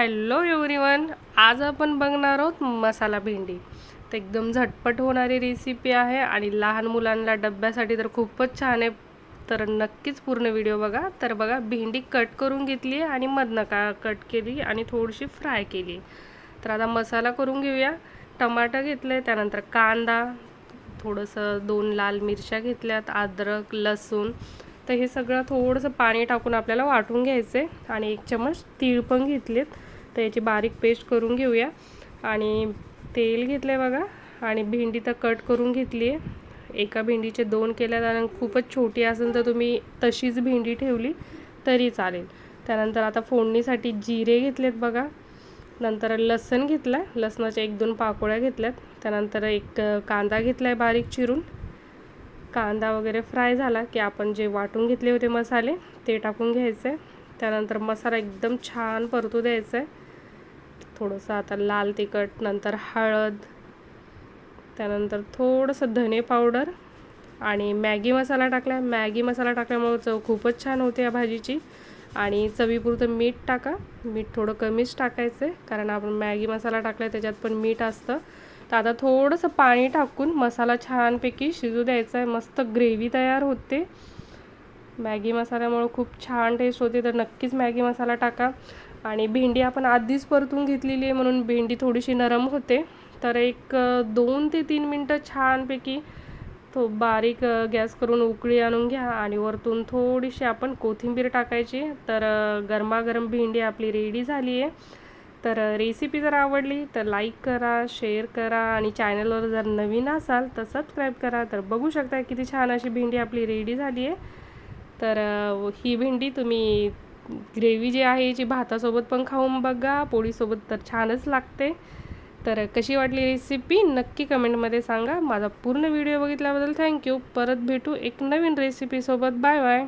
Hello everyone आज आपण बघणार आहोत मसाला भेंडी. तर एकदम झटपट होणारी रेसिपी आहे आणि लहान मुलांना डब्यासाठी तर खूपच छान आहे. तर नक्कीच पूर्ण व्हिडिओ बघा. तर बघा भेंडी कट करून घेतली आणि मधनं का कट केली आणि थोडीशी फ्राय केली. तर आता मसाला करून घेऊया. टमाटर घेतले त्यानंतर कांदा थोडंसं दोन लाल मिरच्या घेतल्यात अद्रक लसूण. तर हे सगळं थोडंसं पाणी टाकून आपल्याला वाटून घ्यायचं आहे आणि एक चमच तीळ पण घेतलेत. तर याची बारीक पेस्ट करून घेऊया. आणि तेल घेतलं आहे बघा. आणि भेंडी तर कट करून घेतली आहे. एका भेंडीचे दोन केल्या कारण खूपच छोटी असेल तर तुम्ही तशीच भेंडी ठेवली तरी चालेल. त्यानंतर आता फोडणीसाठी जिरे घेतलेत बघा. नंतर लसण घेतलं लसणाच्या एक दोन पाकोळ्या घेतल्यात. त्यानंतर एक कांदा घेतला आहे बारीक चिरून. कांदा वगैरे फ्राय झाला की आपण जे वाटून घेतले होते मसाले ते टाकून घ्यायचे. त्यानंतर मसाला एकदम छान परतू द्यायचा आहे थोडंसं आता लाल तिखट नंतर हळद त्यानंतर थोडंसं धने पावडर आणि मॅगी मसाला टाकला. मॅगी मसाला टाकल्यामुळं चव खूपच छान होते या भाजीची. आणि चवीपुरतं मीठ टाका. मीठ थोडं कमीच टाकायचं आहे कारण आपण मॅगी मसाला टाकला आहे त्याच्यात पण मीठ असतं. तर आता थोडंसं पाणी टाकून मसाला छानपैकी शिजू द्यायचा आहे मस्त ग्रेव्ही तयार होते. मॅगी मसाल्यामुळं खूप छान टेस्ट होते. तर नक्कीच मॅगी मसाला टाका. आणि भेंडी आपण आधीच परतून घेतलेली आहे म्हणून भेंडी थोडीशी नरम होते. तर एक दोन ते तीन मिनटं छानपैकी तो बारीक गॅस करून उकळी आणून घ्या. आणि वरतून थोडीशी आपण कोथिंबीर टाकायची. तर गरमागरम भेंडी आपली रेडी झाली आहे. तर रेसिपी जर आवडली तर लाईक करा शेअर करा आणि चॅनलवर जर नवीन असाल तर सबस्क्राईब करा. तर बघू शकता किती छान अशी भेंडी आपली रेडी झाली आहे. तर ही भेंडी तुम्ही ग्रेव्ही जी आहे जी भातासोबत पण खाऊन बघा पोळीसोबत तर छानच लागते. तर कशी वाटली रेसिपी नक्की कमेंटमध्ये सांगा. माझा पूर्ण व्हिडिओ बघितल्याबद्दल थँक्यू. परत भेटू एक नवीन रेसिपीसोबत बाय बाय.